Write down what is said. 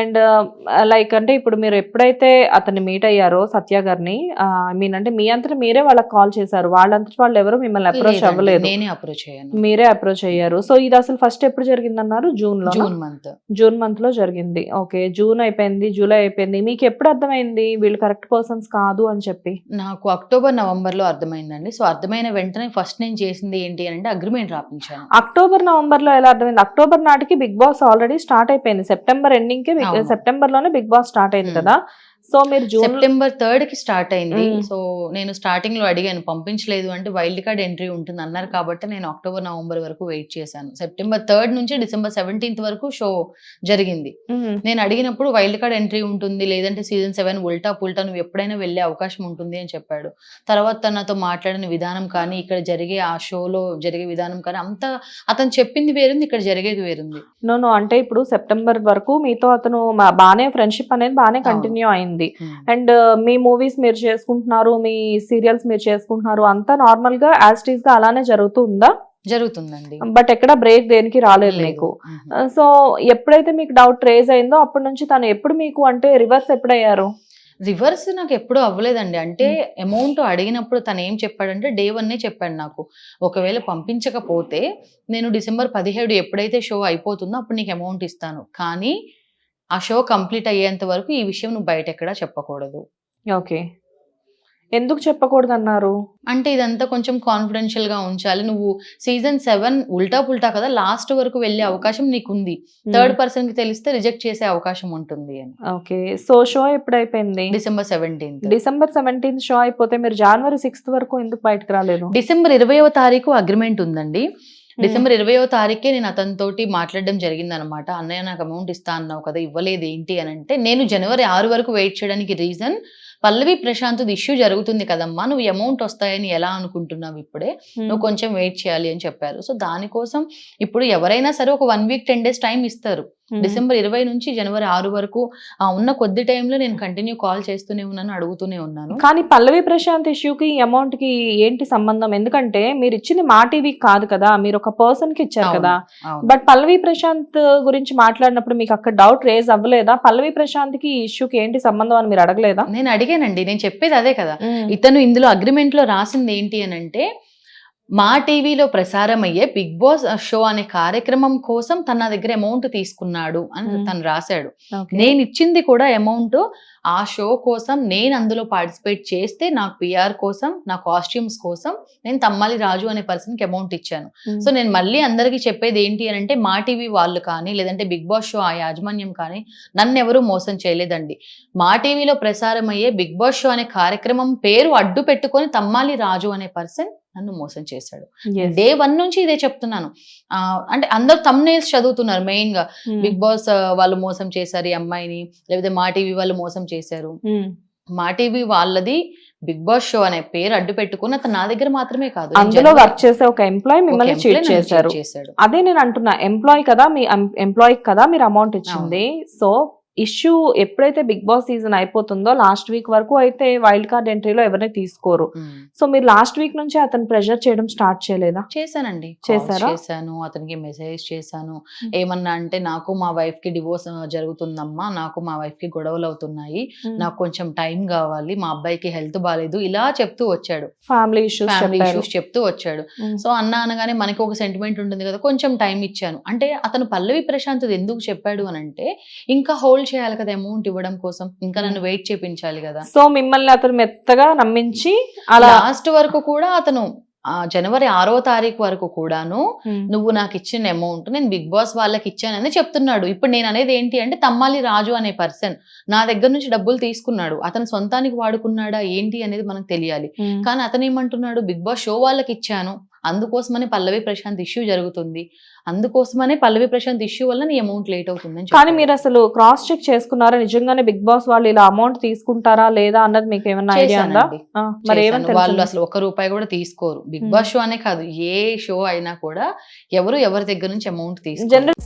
And like అంటే ఇప్పుడు మీరు ఎప్పుడైతే అతన్ని మీట్ అయ్యారో సత్య గారిని ఐ మీన్ అంటే మీ అంతటా మీరే వాళ్ళకి కాల్ చేశారు. వాళ్ళంతటి వాళ్ళు ఎవరు మిమ్మల్ని అప్రోచ్ అవ్వలేదు. నేనే అప్రోచ్ అయ్యాను. మీరే అప్రోచ్ అయ్యారు. సో ఇది అసలు ఫస్ట్ ఎప్పుడు జరిగిందన్నారు? జూన్లో జూన్ మంత్. జూన్ మంత్లో జరిగింది. ఓకే జూన్ అయిపోయింది జూలై అయిపోయింది. మీకు ఎప్పుడు అర్థమైంది వీళ్ళు కరెక్ట్ పర్సన్స్ కాదు అని చెప్పి? నాకు అక్టోబర్ నవంబర్లో అర్థమైందండి. సో అర్థమైన వెంటనే ఫస్ట్ నేను చేసింది ఏంటి అని అంటే అగ్రిమెంట్ రాపించాను. అక్టోబర్ నవంబర్లో ఎలా అర్థమైంది? అక్టోబర్ నాటికి బిగ్ బాస్ ఆల్రెడీ స్టార్ట్ అయిపోయింది. సెప్టెంబర్ ఎండింగ్ కి అవును. సెప్టెంబర్లోనే బిగ్ బాస్ స్టార్ట్ అయింది. కదా సో మీరు జూన్ సెప్టెంబర్ థర్డ్కి స్టార్ట్ అయింది. సో నేను స్టార్టింగ్లో అడిగాను పంపించలేదు అంటే వైల్డ్ కార్డ్ ఎంట్రీ ఉంటుంది అన్నారు కాబట్టి నేను అక్టోబర్ నవంబర్ వరకు వెయిట్ చేశాను. సెప్టెంబర్ థర్డ్ నుంచి డిసెంబర్ సెవెంటీన్త్ వరకు షో జరిగింది. నేను అడిగినప్పుడు వైల్డ్ కార్డ్ ఎంట్రీ ఉంటుంది లేదంటే సీజన్ సెవెన్ ఉల్టా పుల్టా నువ్వు ఎప్పుడైనా వెళ్ళే అవకాశం ఉంటుంది అని చెప్పాడు. తర్వాత తను నాతో మాట్లాడిన విధానం కానీ ఇక్కడ జరిగే ఆ షోలో జరిగే విధానం కానీ అంతా అతను చెప్పింది వేరుంది ఇక్కడ జరిగేది వేరుంది. నో అంటే ఇప్పుడు సెప్టెంబర్ వరకు మీతో అతను బానే ఫ్రెండ్షిప్ అనేది బానే కంటిన్యూ అయింది. అండ్ మీ మూవీస్ మీరు చేసుకుంటున్నారు మీ సీరియల్స్ మీరు చేసుకుంటున్నారు అంతా నార్మల్గా యాజ్గా అలానే జరుగుతుందా జరుగుతుందండి. బట్ ఎక్కడ బ్రేక్ దేనికి రాలేదు లేదు. మీకు. సో ఎప్పుడైతే మీకు డౌట్ రేజ్ అయిందో అప్పటి నుంచి తను ఎప్పుడు మీకు అంటే రివర్స్ ఎప్పుడయ్యారు? రివర్స్ నాకు ఎప్పుడూ అవ్వలేదండి. అంటే అమౌంట్ అడిగినప్పుడు తను ఏం చెప్పాడంటే డే వన్నే చెప్పాడు నాకు. ఒకవేళ పంపించకపోతే నేను డిసెంబర్ పదిహేడు ఎప్పుడైతే షో అయిపోతుందో అప్పుడు నీకు అమౌంట్ ఇస్తాను. కానీ ఆ షో కంప్లీట్ అయ్యేంత వరకు ఈ విషయం నువ్వు బయట ఎక్కడా చెప్పకూడదు. ఓకే. ఎందుకు చెప్పకూడదు అన్నారు అంటే ఇదంతా కొంచెం కాన్ఫిడెన్షియల్గా ఉంచాలి. నువ్వు సీజన్ సెవెన్ ఉల్టా పుల్టా కదా లాస్ట్ వరకు వెళ్ళే అవకాశం నీకు ఉంది థర్డ్ పర్సన్కి తెలిస్తే రిజెక్ట్ చేసే అవకాశం ఉంటుంది అని. ఓకే. సో షో ఎప్పుడు అయిపోయింది December seventeenth. December seventeenth show అయిపోతే మీరు జనవరి సిక్స్త్ వరకు ఎందుకు బయటకు రాలేదు? డిసెంబర్ ఇరవయవ తారీఖు అగ్రిమెంట్ ఉందండి. డిసెంబర్ ఇరవయో తారీఖే నేను అతనితోటి మాట్లాడడం జరిగింది అనమాట అన్నయ్య నాకు అమౌంట్ ఇస్తా అన్నావు కదా ఇవ్వలేదు ఏంటి? అని అంటే నేను జనవరి ఆరు వరకు వెయిట్ చేయడానికి రీజన్ పల్లవి ప్రశాంత్ ఇష్యూ జరుగుతుంది కదమ్మా నువ్వు అమౌంట్ వస్తాయని ఎలా అనుకుంటున్నావు ఇప్పుడే? నువ్వు కొంచెం వెయిట్ చేయాలి అని చెప్పారు. సో దానికోసం ఇప్పుడు ఎవరైనా సరే ఒక one week ten days time ఇస్తారు. డిసెంబర్ ఇరవై నుంచి జనవరి ఆరు వరకు ఉన్న కొద్ది టైంలో నేను కంటిన్యూ కాల్ చేస్తూనే ఉన్నాను అడుగుతూనే ఉన్నాను. కానీ పల్లవి ప్రశాంత్ ఇష్యూకి అమౌంట్కి ఏంటి సంబంధం? ఎందుకంటే మీరు ఇచ్చింది మా టీవీకి కాదు కదా మీరు ఒక పర్సన్కి ఇచ్చారు కదా. బట్ పల్లవి ప్రశాంత్ గురించి మాట్లాడినప్పుడు మీకు అక్కడ డౌట్ రేజ్ అవ్వలేదా? పల్లవి ప్రశాంత్కి ఇష్యూకి ఏంటి సంబంధం అని మీరు అడగలేదా? నేను అడిగానండి నేను చెప్పేది అదే కదా. ఇతను ఇందులో అగ్రిమెంట్లో రాసింది ఏంటి అని అంటే మా టీవీలో ప్రసారం అయ్యే బిగ్ బాస్ షో అనే కార్యక్రమం కోసం తన దగ్గర అమౌంట్ తీసుకున్నాడు అని. తను రాశాడు. నేను ఇచ్చింది కూడా అమౌంట్ ఆ షో కోసం నేను అందులో పార్టిసిపేట్ చేస్తే నా పిఆర్ కోసం నా కాస్ట్యూమ్స్ కోసం నేను తమ్మాలి రాజు అనే పర్సన్కి అమౌంట్ ఇచ్చాను. సో నేను మళ్ళీ అందరికీ చెప్పేది ఏంటి అని అంటే మా టీవీ వాళ్ళు కానీ లేదంటే బిగ్ బాస్ షో ఆ యాజమాన్యం కానీ నన్ను ఎవరు మోసం చేయలేదండి మా టీవీలో ప్రసారం అయ్యే బిగ్ బాస్ షో అనే కార్యక్రమం పేరు అడ్డు పెట్టుకొని తమ్మాలి రాజు అనే పర్సన్ నన్ను మోసం చేశాడు. డే వన్ నుంచి ఇదే చెప్తున్నాను. అంటే అందరు తమ్నేల్స్ చదువుతున్నారు మెయిన్గా. బిగ్ బాస్ ఆ, వాళ్ళు మోసం చేశారు ఈ అమ్మాయిని లేకపోతే మా టీవీ వాళ్ళు మోసం చేశారు. Mm. మా టీవీ వాళ్ళది బిగ్ బాస్ షో అనే పేరు అడ్డు పెట్టుకుని అతను నా దగ్గర మాత్రమే కాదు. అందులో వర్క్ చేసే ఒక ఎంప్లాయ్ మిమ్మల్ని చీట్ చేశారు. అదే నేను అంటున్నా ఎంప్లాయ్ కదా మీ ఎంప్లాయ్ కదా మీరు అమౌంట్ ఇచ్చింది. సో ఇష్యూ ఎప్పుడైతే బిగ్ బాస్ సీజన్ అయిపోతుందో లాస్ట్ వీక్ వరకు అయితే వైల్డ్ కార్డ్ ఎంట్రీలో ఎవరిని తీసుకోరు. మ్మ్. సో మీరు లాస్ట్ వీక్ నుంచి అతను ప్రెషర్ చేయడం స్టార్ట్ చేయలేదా? చేశానండి. చేశారా? చేశాను అతనికి మెసేజ్ చేశాను. ఏమన్నా అంటే నాకు మా వైఫ్కి డివోర్స్ జరుగుతుందమ్మా నాకు మా వైఫ్కి గొడవలు అవుతున్నాయి నాకు కొంచెం టైం కావాలి మా అబ్బాయికి హెల్త్ బాగాలేదు ఇలా చెప్తూ వచ్చాడు. ఫ్యామిలీ ఇష్యూస్ ఫ్యామిలీ ఇష్యూస్ చెప్తూ వచ్చాడు. సో అన్న అనగానే మనకి ఒక సెంటిమెంట్ ఉంటుంది కదా కొంచెం టైం ఇచ్చాను. అంటే అతను పల్లవి ప్రశాంత్ ఎందుకు చెప్పాడు అని అంటే ఇంకా హోల్డ్ చేయాలి కదా అమౌంట్ ఇవ్వడం కోసం. ఇంకా నన్ను వెయిట్ చేపించాలి కదా. సో మిమ్మల్ని అతను మెత్తగా నమ్మించి అలా లాస్ట్ వరకు కూడా అతను జనవరి ఆరో తారీఖు వరకు కూడాను ఉమ్, నువ్వు నాకు ఇచ్చిన అమౌంట్ నేను బిగ్ బాస్ వాళ్ళకి ఇచ్చానని చెప్తున్నాడు. ఇప్పుడు నేను అనేది ఏంటి అంటే తమ్మాలి రాజు అనే పర్సన్ నా దగ్గర నుంచి డబ్బులు తీసుకున్నాడు. అతను సొంతానికి వాడుకున్నాడా ఏంటి అనేది మనకు తెలియాలి. ఉమ్. కానీ అతను ఏమంటున్నాడు? బిగ్ బాస్ షో వాళ్ళకి ఇచ్చాను. అందుకోసమని పల్లవి ప్రశాంత్ ఇష్యూ జరుగుతుంది. అందుకోసమనే పల్లవి ప్రశాంత్ ఇష్యూ వల్ల నీ అమౌంట్ లేట్ అవుతుందని కానీ. మీరు అసలు క్రాస్ చెక్ చేసుకున్నారా? నిజంగానే బిగ్ బాస్ వాళ్ళు ఇలా అమౌంట్ తీసుకుంటారా లేదా అన్నది మీకు ఏమన్నా ఐడియా ఉందా? మరి. ఏమని వాళ్ళు అసలు ఒక రూపాయి కూడా తీసుకోరు. బిగ్. బాస్ షో అనే కాదు ఏ షో అయినా కూడా ఎవరు ఎవరి దగ్గర నుంచి అమౌంట్ తీసుకోరు. జనరల్